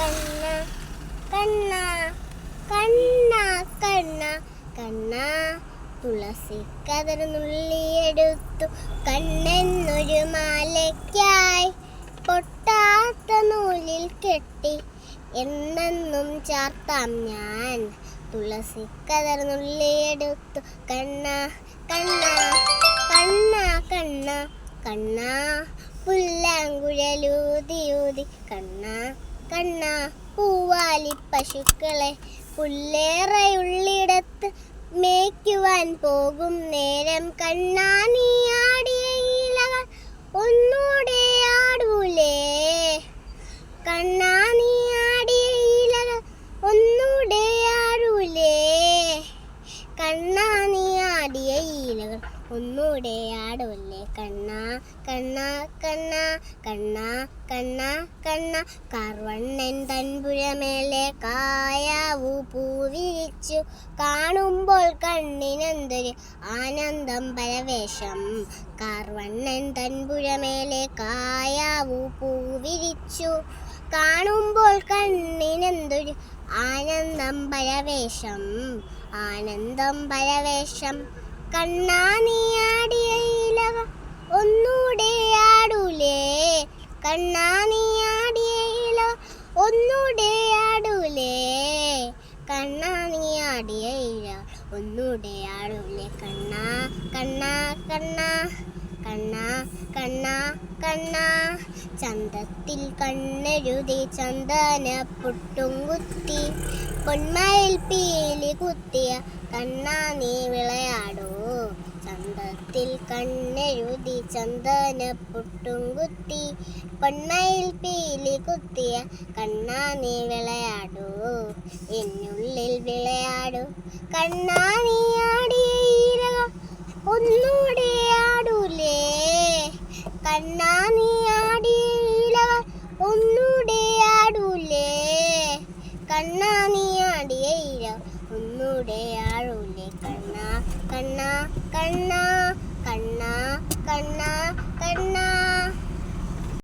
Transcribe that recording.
കണ്ണ കണ്ണ കണ്ണ കണ്ണ കണ്ണ. തുളസി കതർ നുള്ളിയെടുത്തു കണ്ണെന്നൊരു മാലയ്ക്കായി. പൊട്ടാത്ത നൂലിൽ കെട്ടി എന്നെന്നും ചാർത്താം ഞാൻ. തുളസി കതർ കണ്ണ കണ്ണ കണ്ണ കണ്ണ കണ്ണ. കണ്ണ പുല്ലാങ്കുഴലൂതിയൂതി കണ്ണ. കണ്ണ പൂവാലി പശുക്കളെ പുല്ലേറയുള്ളിടത്ത് മേയ്ക്കുവാൻ പോകും നേരം. കണ്ണാ നീ ആടിയ ഇലകൾ ഒന്നൂടെ ആടൂലേ. കണ്ണാ നീ ആടിയ ഇലകൾ ഒന്നൂടെ ആടൂലേ. കണ്ണാ നീ ആടിയ ഈലകൾ ഒന്നൂടെ ആടുമല്ലേ കണ്ണാ കണ്ണാ കണ്ണാ കണ്ണാ കണ്ണാ കണ്ണ. കാർവണ്ണൻ തൻപുഴമേലെ കായാവു പൂവിരിച്ചു. കാണുമ്പോൾ കണ്ണിനെന്തൊരു ആനന്ദം പരവേഷം. കാർവണ്ണൻ തൻപുഴമേലെ കായാവു പൂവിരിച്ചു. കാണുമ്പോൾ കണ്ണിനെന്തൊരു ആനന്ദം പരവേശം ആനന്ദം പരവേഷം കണ്ണാ ഒന്നൂടെ ആടൂലേ. കണ്ണാ ഒന്നൂടെ ആടൂലേ. കണ്ണാ ഒന്നൂടെ ആടൂലേ. കണ്ണാ കണ്ണാ കണ്ണാ. കണ്ണാ കണ്ണാ കണ്ണാ. ചന്തത്തിൽ കണ്ണെഴുതി ചന്ദന പുട്ടും കുത്തി. പൊന്മയിൽ പീലി കുത്തിയ കണ്ണാ നീ വിളയാടൂ. ചന്തത്തിൽ കണ്ണെഴുതി ചന്ദന പുട്ടും കുത്തി. പൊന്മയിൽ പീലി കുത്തിയ കണ്ണാ നീ വിളയാടൂ. എന്നുള്ളിൽ വിളയാടൂ. കണ്ണാ നീ ആടിയ ഈരക ഒന്നൂടെ ആടൂലേ കണ്ണാ നീ ആടിയ ഈലക ഒന്നൂടെ ആടൂലേ കണ്ണാ നീ ആടിയ ഈര കണ്ണാ കണ്ണാ കണ്ണാ കണ്ണാ.